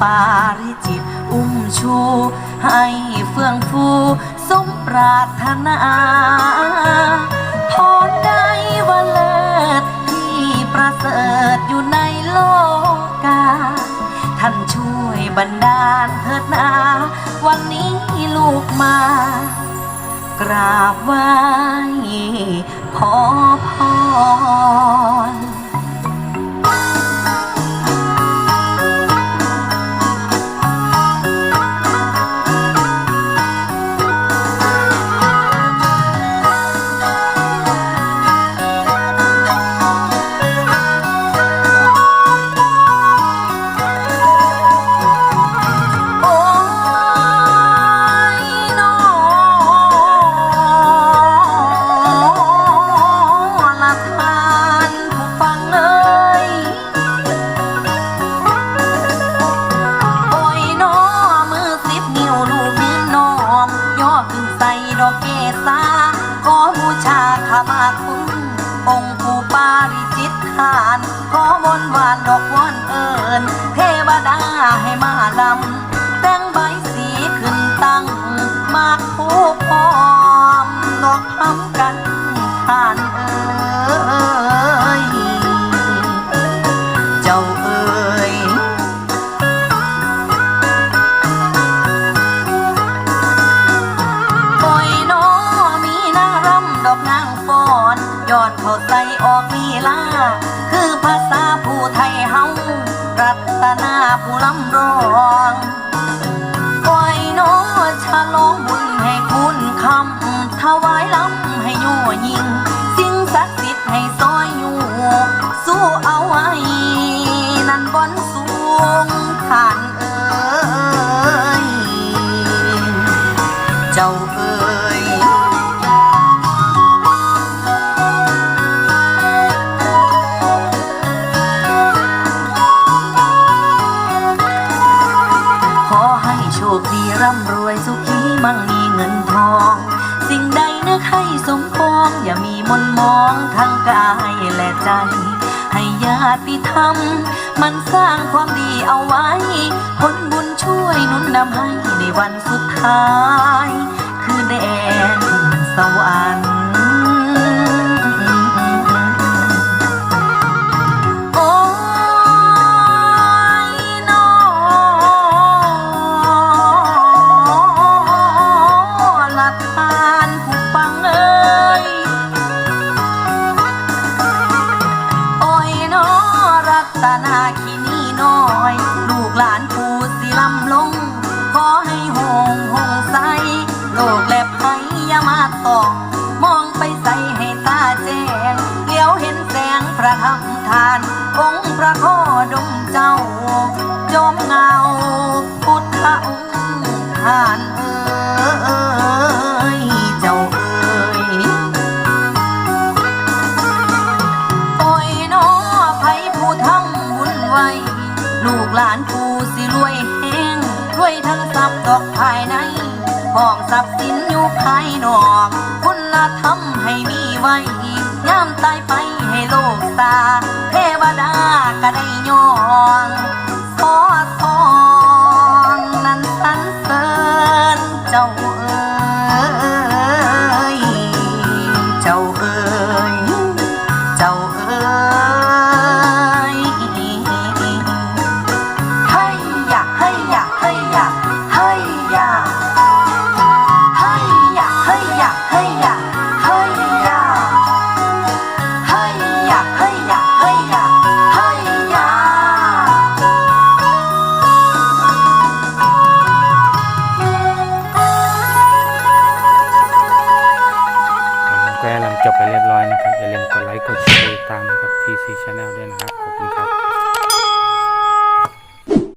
ปาริจุลชู ให้เฟื่องฟูสมปรารถนาพรได้ว่าเลิศที่ประเสริฐอยู่ในโลกา ท่านช่วยบันดาลเถิดนาวันนี้ลูกมากราบไหว้ขอพร องค์ รัตนาผู้ลำรองปล่อยน้อฉลองบุญให้คุณคำถวายลำให้ยั่วยิง สิ่งศักดิ์สิทธิ์ให้ซ มั่งมีเงินทอง สิ่งใดนึกให้สมปองอย่ามีมนมองทั้งกายและใจ ให้ญาติธรรม มันสร้างความดีเอาไว้ ผลบุญช่วยนุนนำให้ในวันสุดท้าย คือแดน รัตนาคินีน้อย ลูกหลานผู้สิลำลง ขอให้หงหงใส โลกและภัยอย่ามาตอก มองไปใส่ให้ตาแจ้งเลี้ยวเห็นแสงพระธรรมทาน องค์พระโคดมเจ้า จอมเงา พุทธองค์ทาน ลูกหลานผู้สิรวยแห้งรวยทั้งทรัพย์ดอกภายในห้องทรัพย์สินอยู่ภายนอกคุณธรรมให้มีไว้ย่ามตายไปให้โลกตาเทวดาก็ได้ย้อนขอทองนั้นสรรเสริญเจ้าเอ้ยเจ้าเอ้ยเจ้าเอ๋ย จบไปเรียบร้อยนะครับ อย่าลืมกดไลค์กดติดตามนะครับ TC Channel ด้วยนะครับ ขอบคุณครับ